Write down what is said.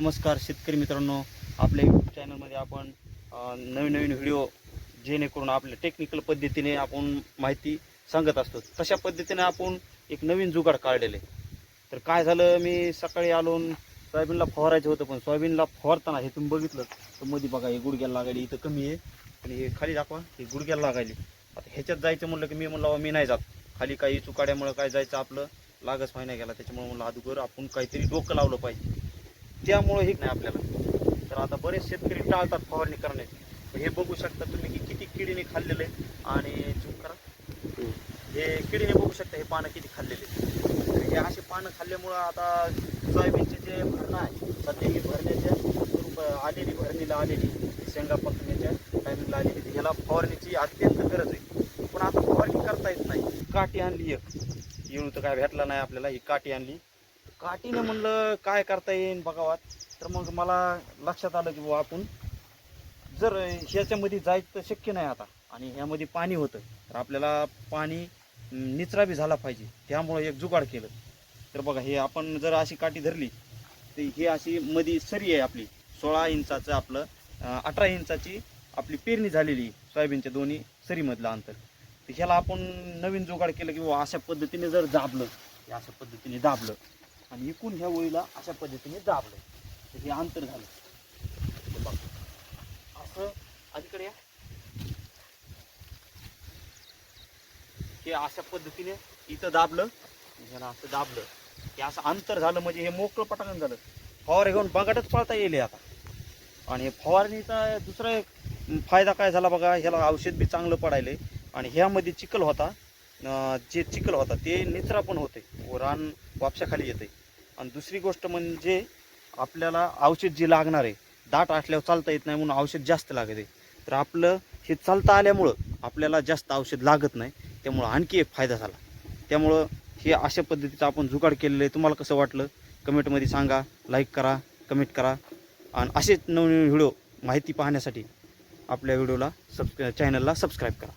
नमस्कार शेतकरी मित्रांनो आपल्या यूट्यूब चॅनलमध्ये आपण नवीन नवीन व्हिडिओ जेणेकरून आपल्या टेक्निकल पद्धतीने आपण माहिती सांगत असतो. तशा पद्धतीने आपण एक नवीन जुगाड काढलेले. आहे. तर काय झालं मी सकाळी आलो सोयाबीनला फवारायचं होतं पण सोयाबीनला फवारताना हे तुम्ही बघितलं तर मध्ये बघा हे गुडघ्याला लागायली इथं कमी आहे. आणि हे खाली दाखवा हे गुडघ्याला लागायली आता ह्याच्यात जायचं म्हणलं की मी म्हणलं मी नाही जात. खाली काही चुकाड्यामुळं काय जायचं आपलं लागच महिना गेला. त्याच्यामुळे म्हणलं अगोदर आपण काहीतरी डोकं लावलं पाहिजे. त्यामुळं हे नाही आपल्याला. तर आता बरेच शेतकरी टाळतात फवारणी करण्याची हे बघू शकता तुम्ही की किती किडीने खाल्लेलं आहे. आणि झूम करा. हे किडीने बघू शकता हे पानं किती खाल्लेले. आहेत. हे असे पानं खाल्ल्यामुळं आता सोयाबीनचे जे भरणं आहे सध्या ही भरण्याच्या स्वरूप आलेली भरणीला आलेली शेंगा पकण्याच्या टायमिंगला आलेली ह्याला फवारणीची अत्यंत गरज आहे. पण आता फवारणी करता येत नाही. काठी आणली एक. येऊन तर काय भेटला नाही आपल्याला ही काठी आणली. काठीने म्हणलं काय करता येईल बघावात. तर मग मला लक्षात आलं की बुवा आपण जर ह्याच्यामध्ये जायचं तर शक्य नाही आता. आणि ह्यामध्ये पाणी होतं. तर आपल्याला पाणी निचरा बी झाला पाहिजे. त्यामुळं एक जुगाड केलं. तर बघा हे आपण जर अशी काठी धरली तर ही अशी मध्ये सरी आहे आपली. सोळा इंचाचं आपलं अठरा इंचाची आपली पेरणी झालेली सोयाबीनच्या दोन्ही सरीमधलं अंतर. तर ह्याला आपण नवीन जुगाड केलं की बुवा अशा पद्धतीने जर दाबलं हे अशा पद्धतीने दाबलं आणि इकून ह्या ओळीला अशा पद्धतीने दाबलं तर हे अंतर झालं. बघ. असं अलीकडे या. हे अशा पद्धतीने इथं दाबलं. ह्याला असं दाबलं. हे असं अंतर झालं म्हणजे हे मोकळं पटाकन झालं. फवारे घेऊन बगाटच पळता येईल आता. आणि फवारणीचा दुसरा एक फायदा काय झाला बघा ह्याला औषध बी चांगलं पडायले आणि ह्यामध्ये चिखल होता. जे चिखल होता ते निचरा पण होते. व रान वापशाखाली येते. आणि दुसरी गोष्ट म्हणजे आपल्याला औषध जे लागणार आहे दाट असल्यावर चालता येत नाही म्हणून औषध जास्त लागते. तर आपलं हे चालता आल्यामुळं आपल्याला जास्त औषध लागत नाही. त्यामुळं आणखी एक फायदा झाला. त्यामुळं हे अशा पद्धतीचं आपण जुगाड केलेलं आहे. तुम्हाला कसं वाटलं? कमेंटमध्ये सांगा. लाईक करा कमेंट करा. आणि असेच नवनवीन व्हिडिओ माहिती पाहण्यासाठी आपल्या व्हिडिओला सबस्क्रा चॅनलला सबस्क्राईब करा.